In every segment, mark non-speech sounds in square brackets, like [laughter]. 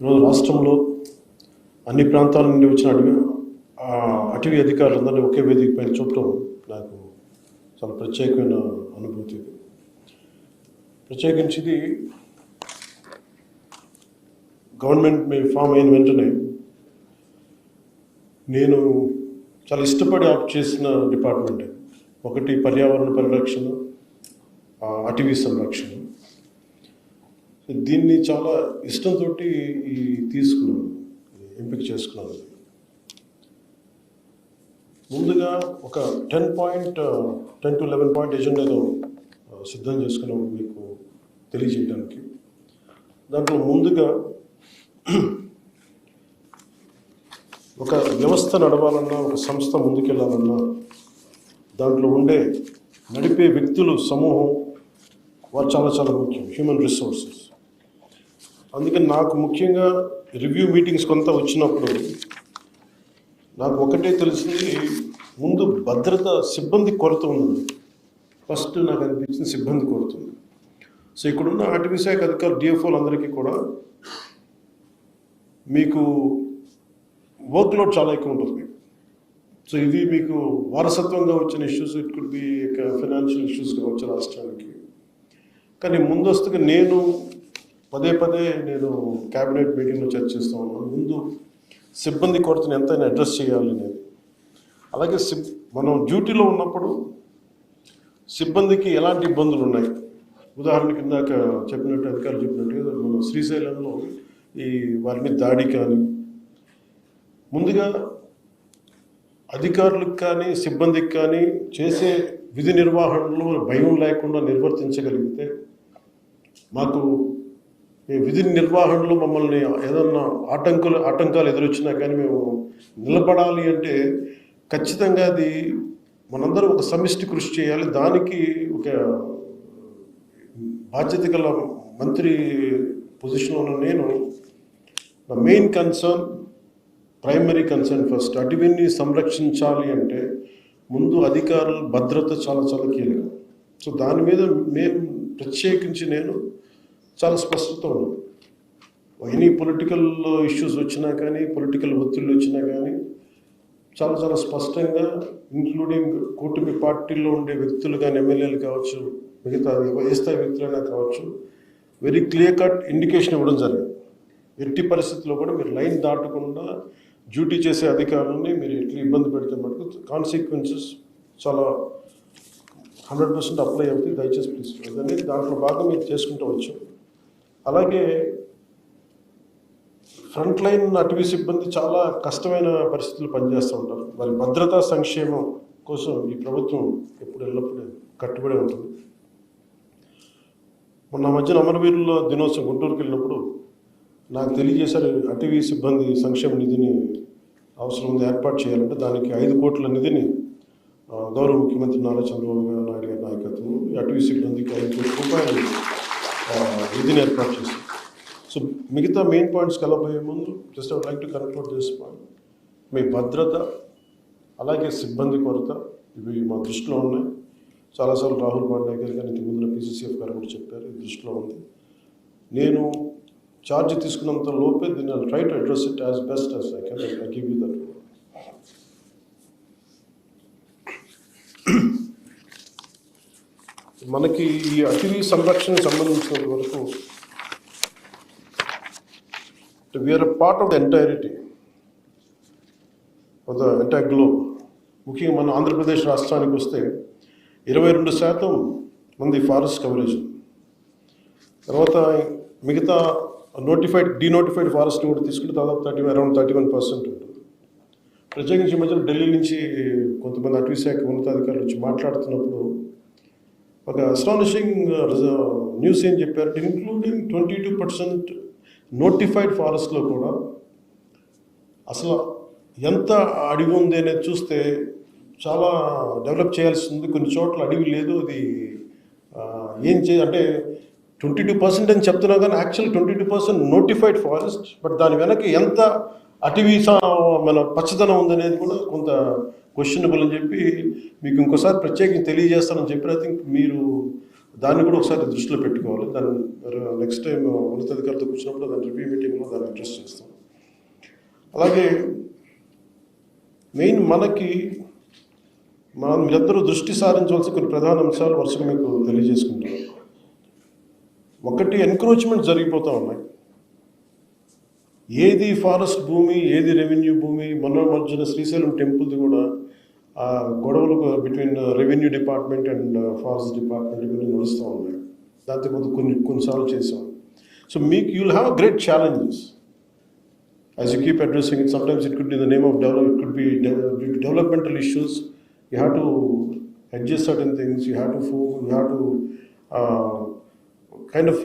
ఈరోజు రాష్ట్రంలో అన్ని ప్రాంతాల నుండి వచ్చిన అడవి ఆ, అటవీ అధికారులందరినీ ఒకే వేదిక పైన చూడటం నాకు చాలా ప్రత్యేకమైన అనుభూతి. ప్రత్యేకించి ఇది గవర్నమెంట్ మీ ఫామ్ అయిన వెంటనే నేను చాలా ఇష్టపడి ఆప్ చేసిన డిపార్ట్మెంట్. ఒకటి పర్యావరణ పరిరక్షణ అటవీ సంరక్షణ. దీన్ని చాలా ఇష్టంతో ఈ తీసుకున్నాను ఎంపిక చేసుకున్నాను ముందుగా ఒక ten point ten two eleven point ఎజెండాను సిద్ధం చేసుకున్నాము మీకు తెలియజేయడానికి. దాంట్లో ముందుగా [clears throat] ఒక వ్యవస్థ నడవాలన్నా ఒక సంస్థ ముందుకెళ్ళాలన్నా దాంట్లో ఉండే నడిపే వ్యక్తులు సమూహం వారు చాలా చాలా ముఖ్యం. హ్యూమన్ రిసోర్సెస్ అందుకని నాకు ముఖ్యంగా రివ్యూ మీటింగ్స్ కొంత వచ్చినప్పుడు నాకు ఒకటే తెలిసింది ముందు భద్రత సిబ్బంది కొరత ఉంది ఫస్ట్ నాకు అనిపించింది సిబ్బంది కొరత ఉంది సో ఇక్కడున్న అటవీ శాఖ అధికారులు డిఎఫ్ఓలు అందరికీ కూడా మీకు వర్క్ లోడ్ చాలా ఎక్కువ ఉంటుంది మీకు. సో ఇది మీకు వారసత్వంగా వచ్చిన issues it could be financial issues కావచ్చు రాష్ట్రానికి. కానీ ముందస్తుగా నేను పదే పదే నేను క్యాబినెట్ మీటింగ్లో చర్చిస్తూ ఉన్నాను. ముందు సిబ్బంది కొరతను ఎంతైనా అడ్రస్ చేయాలి అనేది. అలాగే సిబ్ మనం డ్యూటీలో ఉన్నప్పుడు సిబ్బందికి ఎలాంటి ఇబ్బందులు ఉన్నాయి? ఉదాహరణకి ఇందాక చెప్పినట్టు అధికారులు చెప్పినట్టు మనం శ్రీశైలంలో ఈ వారి మీద దాడి కానీ ముందుగా అధికారులకు కానీ సిబ్బందికి కానీ చేసే విధి నిర్వహణలో భయం లేకుండా నిర్వర్తించగలిగితే మాకు విధి నిర్వహణలో మమ్మల్ని ఏదన్నా ఆటంకులు ఆటంకాలు ఎదురొచ్చినా కానీ మేము నిలబడాలి అంటే ఖచ్చితంగా అది మనందరం ఒక సమిష్టి కృషి చేయాలి. దానికి ఒక బాధ్యత గల మంత్రి పొజిషన్లో ఉన్న నేను నా main concern primary concern first. అటవీని సంరక్షించాలి అంటే ముందు అధికారుల భద్రత చాలా చాలా కీలకం. సో దాని మీద మేము ప్రత్యేకించి నేను చాలా స్పష్టత ఉండదు ఎనీ పొలిటికల్ ఇష్యూస్ వచ్చినా కానీ పొలిటికల్ ఒత్తిళ్ళు వచ్చినా కానీ చాలా చాలా స్పష్టంగా ఇంక్లూడింగ్ కూటమి పార్టీలో ఉండే వ్యక్తులు కానీ ఎమ్మెల్యేలు కావచ్చు మిగతా ఏ స్థాయి వ్యక్తులైనా కావచ్చు వెరీ క్లియర్ కట్ ఇండికేషన్ ఇవ్వడం జరిగింది. ఎట్టి పరిస్థితుల్లో కూడా మీరు లైన్ దాటకుండా డ్యూటీ చేసే అధికారులని మీరు ఎట్లా ఇబ్బంది పెడితే మటుకు కాన్సిక్వెన్సెస్ చాలా హండ్రెడ్ పర్సెంట్ అప్లై అవుతాయి. దయచేసి ప్లీజ్ దాంట్లో భాగం మీరు చేసుకుంటూ వచ్చాం అలాగే ఫ్రంట్ లైన్ అటవీ సిబ్బంది చాలా కష్టమైన పరిస్థితులు పనిచేస్తూ ఉంటారు. వారి భద్రతా సంక్షేమం కోసం ఈ ప్రభుత్వం ఎప్పుడు ఎల్లప్పుడూ కట్టుబడి ఉంటుంది. మొన్న మధ్యన అమరవీరుల దినోత్సవం గుంటూరుకి వెళ్ళినప్పుడు నాకు తెలియజేశారు అటవీ సిబ్బంది సంక్షేమ నిధిని అవసరం ఉంది ఏర్పాటు చేయాలంటే దానికి ఐదు కోట్ల నిధిని గౌరవ ముఖ్యమంత్రి నారా చంద్రబాబు గారు నాయుడు గారి నాయకత్వం ఈ అటవీ సిబ్బందికి ఐదు కోట్ల రూపాయలు ఆ, ఏర్పాటు చేశారు సో మిగతా మెయిన్ పాయింట్స్కి వెళ్ళబోయే ముందు just I like to conclude this point మీ భద్రత అలాగే సిబ్బంది కొరత ఇవి మా దృష్టిలో ఉన్నాయి. చాలాసార్లు రాహుల్ పాండే గారు కానీ ఇంతకు ముందున పీసీసీఎఫ్ గారు కూడా చెప్పారు ఇది దృష్టిలో ఉంది. నేను ఛార్జ్ తీసుకున్నంత లోపే దీన్ని try to address it as best as I can I give you that మనకి ఈ అటవీ సంరక్షణకు సంబంధించినంత వరకు we're part of the entirety of the entire globe ముఖ్యంగా మన ఆంధ్రప్రదేశ్ రాష్ట్రానికి వస్తే ఇరవై రెండు శాతం మంది ఫారెస్ట్ కవరేజ్ తర్వాత మిగతా నోటిఫైడ్ డీనోటిఫైడ్ ఫారెస్ట్ కూడా తీసుకుంటే దాదాపు thirty around thirty one percent ఉంటుంది. ప్రత్యేకించి మధ్యలో ఢిల్లీ నుంచి కొంతమంది అటవీ శాఖ ఉన్నతాధికారులు వచ్చి మాట్లాడుతున్నప్పుడు ఒక అస్టానిషింగ్ న్యూస్ uh, uh, ఏం చెప్పారు? Including twenty two percent notified ఫారెస్ట్లో కూడా అసలు ఎంత అడవి ఉంది అనేది చూస్తే చాలా డెవలప్ చేయాల్సి ఉంది. కొన్ని చోట్ల అడవి లేదు. అది ఏం చే అంటే ట్వంటీ టూ పర్సెంట్ అని చెప్తున్నా కానీ actual twenty two percent notified forest but దాని వెనక ఎంత అటవీ మన పచ్చదనం ఉందనేది కూడా కొంత క్వశ్చనబుల్ అని చెప్పి మీకు ఇంకోసారి ప్రత్యేకంగా తెలియజేస్తానని చెప్పి ఐ థింక్ మీరు దాన్ని కూడా ఒకసారి దృష్టిలో పెట్టుకోవాలి. దాన్ని నెక్స్ట్ టైం ఉన్నతాధికారులతో కూర్చున్నప్పుడు దాని రివ్యూ మీటింగ్లో దాన్ని అడ్రస్ చేస్తాం. అలాగే మెయిన్ మనకి మనం మీరందరూ దృష్టి సారించవలసిన కొన్ని ప్రధాన అంశాలు వరుసగా మీకు తెలియజేసుకుంటారు ఒకటి ఎన్క్రోచ్మెంట్ జరిగిపోతూ ఉన్నాయి. ఏది ఫారెస్ట్ భూమి ఏది రెవెన్యూ భూమి మనోమర్జన శ్రీశైలం టెంపుల్ కూడా ఆ గొడవలకు between revenue department and uh, forest department ఇవన్నీ నడుస్తూ ఉన్నాయి. దాంతో కొంత కొన్ని కొన్నిసార్లు చేసాం సో మీకు you'll have great challenges as you keep addressing it sometimes it could be the name of develop it could be developmental issues you have to adjust certain things you have to for you have to kind of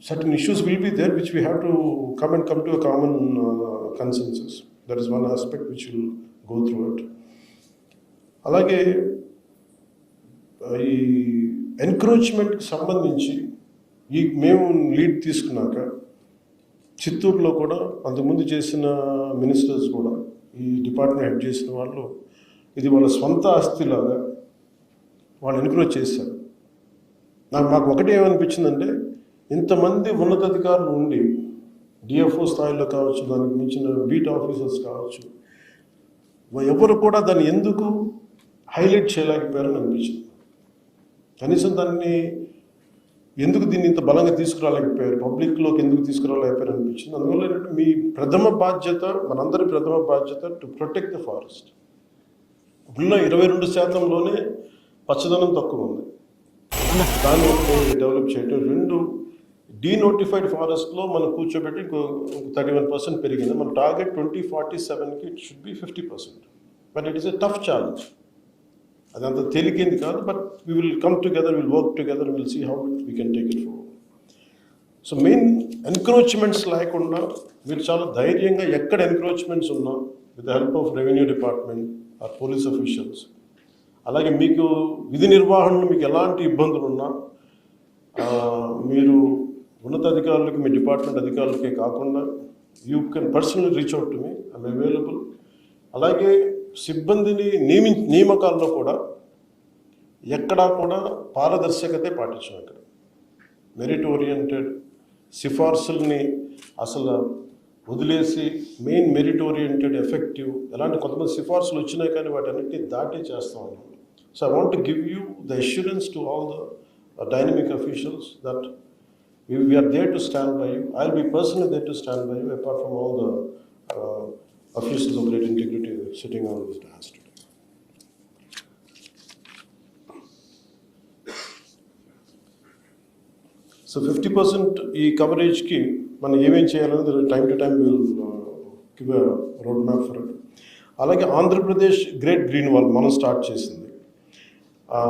have to uh, kind of certain issues will be there which we have to come and come to a common uh, consensus. That is one aspect which will go through it. అలాగే ఆ, ఈ ఎన్క్రోచ్మెంట్కి సంబంధించి ఈ మేము lead తీసుకున్నాక చిత్తూరులో కూడా అంతకుముందు చేసిన మినిస్టర్స్ కూడా ఈ డిపార్ట్మెంట్ హెడ్ చేసిన వాళ్ళు ఇది వాళ్ళ స్వంత ఆస్తిలాగా వాళ్ళు ఎన్క్రోచ్ చేశారు నాకు మాకు ఒకటి ఏమనిపించిందంటే ఇంతమంది ఉన్నతాధికారులు ఉండి డిఎఫ్ఓ స్థాయిలో కావచ్చు దానికి మించిన బీట్ ఆఫీసర్స్ కావచ్చు ఎవరు కూడా దాన్ని ఎందుకు హైలైట్ చేయలేకపోయారని అనిపించింది. కనీసం దాన్ని ఎందుకు దీన్ని ఇంత బలంగా తీసుకురాలేకపోయారు పబ్లిక్లోకి ఎందుకు తీసుకురాలేకపోయారు అనిపించింది. అందువల్ల ఏంటంటే మీ ప్రథమ బాధ్యత మనందరి ప్రథమ బాధ్యత టు ప్రొటెక్ట్ ద ఫారెస్ట్ ఉన్న ఇరవై రెండు శాతంలోనే పచ్చదనం తక్కువ ఉంది. దాన్ని డెవలప్ చేయటం రెండు డీనోటిఫైడ్ ఫారెస్ట్లో మనం కూర్చోబెట్టి ఇంకో థర్టీ వన్ పర్సెంట్ పెరిగింది. మన టార్గెట్ ట్వంటీ ఫార్టీ సెవెన్కి it should be fifty percent but it is a tough challenge అదంత తేలికేంది కాదు but we will come together will work together will see how we can take it for so main encroachments లేకుండా మీరు చాలా ధైర్యంగా ఎక్కడ encroachments ఉన్నా with help of revenue department or police officials అలాగే మీకు విధి నిర్వహణలో మీకు ఎలాంటి ఇబ్బందులు ఉన్నా మీరు ఉన్నతాధికారులకి మీ డిపార్ట్మెంట్ అధికారులకే కాకుండా you can personal reach out to me I'm available అలాగే సిబ్బందిని నియమి నియామకాల్లో కూడా ఎక్కడా కూడా పారదర్శకతే పాటించాం ఇక్కడ. మెరిట్ ఓరియంటెడ్ సిఫార్సుల్ని అసలు వదిలేసి మెయిన్ మెరిట్ ఓరియంటెడ్ ఎఫెక్టివ్ ఎలాంటి కొంతమంది సిఫార్సులు వచ్చినాయి కానీ వాటన్నిటిని దాటి చేస్తాం ఉన్నాం. So I want give you the assurance to all the dynamic officials that we are there to stand by you. I'll be personally there to stand by you, apart from all the uh, officials of great integrity sitting on this dais today. So fifty percent ఈ కవరేజ్కి మనం ఏమేం చేయాలనేది time to time will give road map for it అలాగే Andhra Pradesh great green wall మనం start చేసింది ఆ,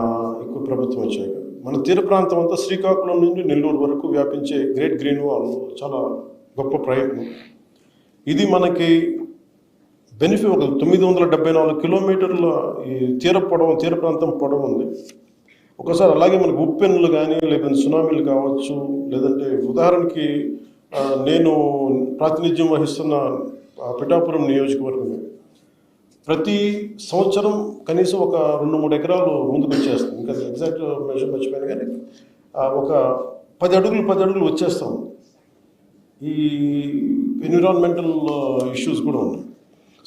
ఎక్కువ ప్రభుత్వం వచ్చాక మన తీర ప్రాంతం అంతా శ్రీకాకుళం నుండి నెల్లూరు వరకు వ్యాపించే గ్రేట్ గ్రీన్ వాల్ చాలా గొప్ప ప్రయత్నం. ఇది మనకి బెనిఫిట్ ఒక తొమ్మిది వందల డెబ్బై నాలుగు కిలోమీటర్ల ఈ తీర పొడవు తీర ప్రాంతం పొడవు ఉంది. ఒకసారి అలాగే మనకు ఉప్పెన్నులు కానీ లేదంటే సునామీలు కావచ్చు లేదంటే ఉదాహరణకి నేను ప్రాతినిధ్యం వహిస్తున్న పిఠాపురం నియోజకవర్గం. ప్రతి సంవత్సరం కనీసం ఒక రెండు మూడు ఎకరాలు ముందుకు వచ్చేస్తాం ఇంకా ఎగ్జాక్ట్ మెజర్ మర్చిపోయాను కానీ ఒక పది అడుగులు పది అడుగులు వచ్చేస్తాం. ఈ ఎన్విరాన్మెంటల్ ఇష్యూస్ కూడా ఉన్నాయి.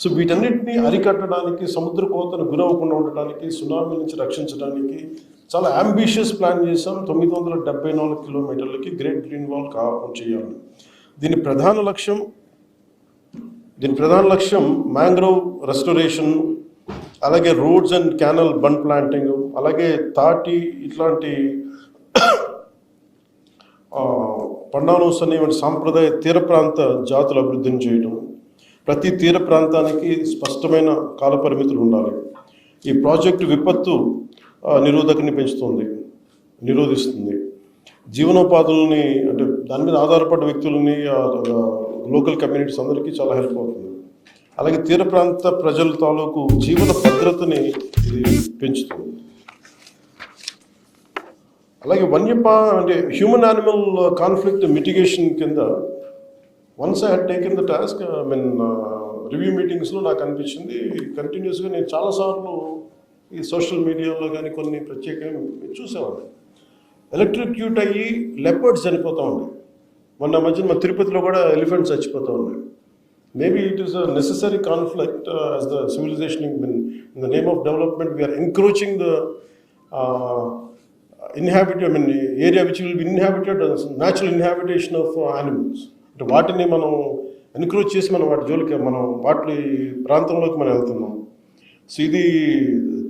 సో వీటన్నిటిని అరికట్టడానికి సముద్ర కోతను గురవ్వకుండా ఉండటానికి సునామీ నుంచి రక్షించడానికి చాలా అంబిషియస్ ప్లాన్ చేసాం తొమ్మిది వందల డెబ్బై నాలుగు కిలోమీటర్లకి గ్రేట్ గ్రీన్ వాల్ కా చేయాలి. దీని ప్రధాన లక్ష్యం దీని ప్రధాన లక్ష్యం మ్యాంగ్రోవ్ రెస్టోరేషన్ అలాగే roads and canal bund planting అలాగే తాటి ఇట్లాంటి పండానోస్ అనేటువంటి సాంప్రదాయ తీర ప్రాంత జాతుల అభివృద్ధిని చేయడం. ప్రతి తీర ప్రాంతానికి స్పష్టమైన కాలపరిమితులు ఉండాలి. ఈ ప్రాజెక్టు విపత్తు నిరోధకని పెంచుతుంది నిరోధిస్తుంది. జీవనోపాధులని అంటే దాని మీద ఆధారపడ్డ వ్యక్తులని లోకల్ కమ్యూనిటీస్ అందరికీ చాలా హెల్ప్ అవుతుంది. అలాగే తీర ప్రాంత ప్రజల తాలూకు జీవన భద్రతని ఇది పెంచుతుంది. అలాగే వన్యపా అంటే హ్యూమన్ యానిమల్ కాన్ఫ్లిక్ట్ మిటిగేషన్ కింద once I had taken the task I mean review మీటింగ్స్లో నాకు అనిపించింది కంటిన్యూస్గా నేను చాలాసార్లు ఈ సోషల్ మీడియాలో కానీ కొన్ని ప్రత్యేకంగా చూసేవాడిని. ఎలక్ట్రిక్యూట్ అయ్యి లెపర్డ్స్ చనిపోతూ ఉన్నాయి మొన్న మధ్యన మన తిరుపతిలో కూడా ఎలిఫెంట్స్ చచ్చిపోతూ ఉన్నాయి. Maybe it is a necessary conflict as the civilization in in the name of development we're encroaching the inhabit I mean area which will be inhabited natural inhabitation of animals అంటే వాటిని మనం encroach చేసి మనం వాటి జోలికి మనం వాటి ప్రాంతంలోకి మనం వెళ్తున్నాం. సో ఇది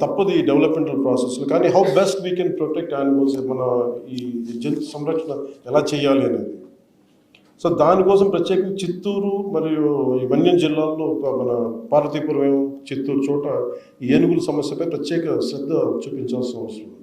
తప్పది డెవలప్మెంటల్ ప్రాసెస్లో కానీ how best we can protect animals మన ఈ జంతు సంరక్షణ ఎలా చేయాలి అనేది. సో దానికోసం ప్రత్యేకంగా చిత్తూరు మరియు ఈ జిల్లాల్లో ఒక మన పార్వతీపురం చిత్తూరు చోట ఈ ఏనుగుల సమస్యపై ప్రత్యేక శ్రద్ధ చూపించాల్సిన అవసరం